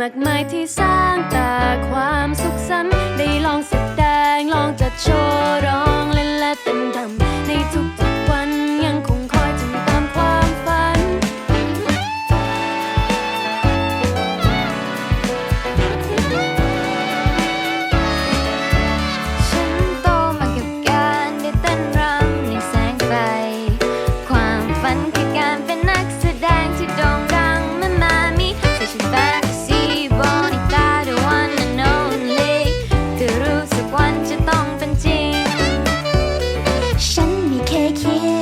มากมายที่สร้างแต่ความสุขสันต์ได้ลองแสดงลองจัดโชว์ร้อง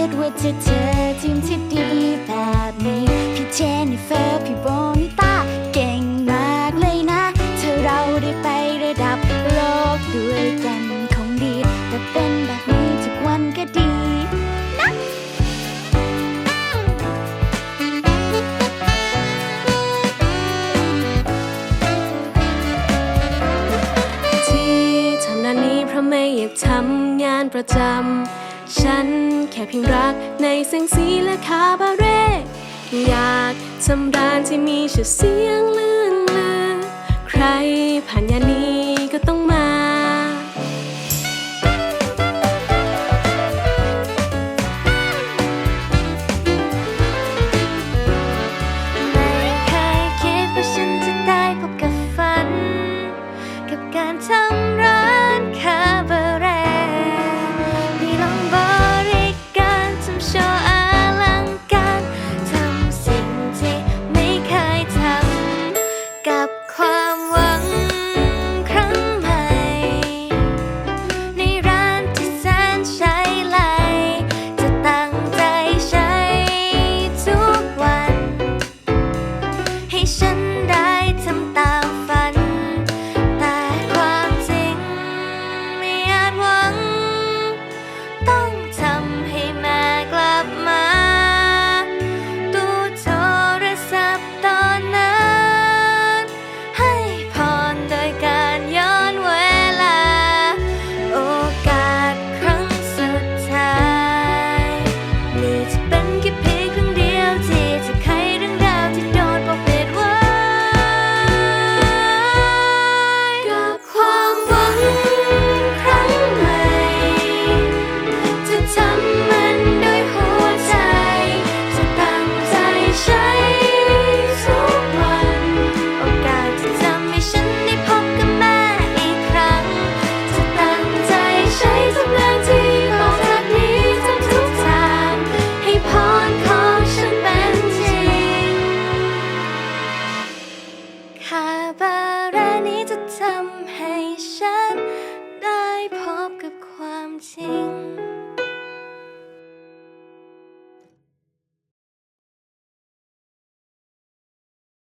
ดว่าจะเจอทีมที่ดีแบบนี้ พี่เจนี่เฟอร์ พี่โบนิต้าเก่งมากเลยนะ เธอเราได้ไประดับโลกด้วยกันคงดี แต่เป็นแบบนี้ทุกวันก็ดีนะที่ทำนานี้เพราะไม่อยากทำงานประจำ ฉันแค่เพียงรักในแสงสีและคาบาเร่ อยากสำราญที่มีชื่อเสียงลื่นลือ ใครผ่านยานี้ก็ต้องมาไม่เคยคิดว่าฉันจะได้พบกับฝัน กับการทำ around.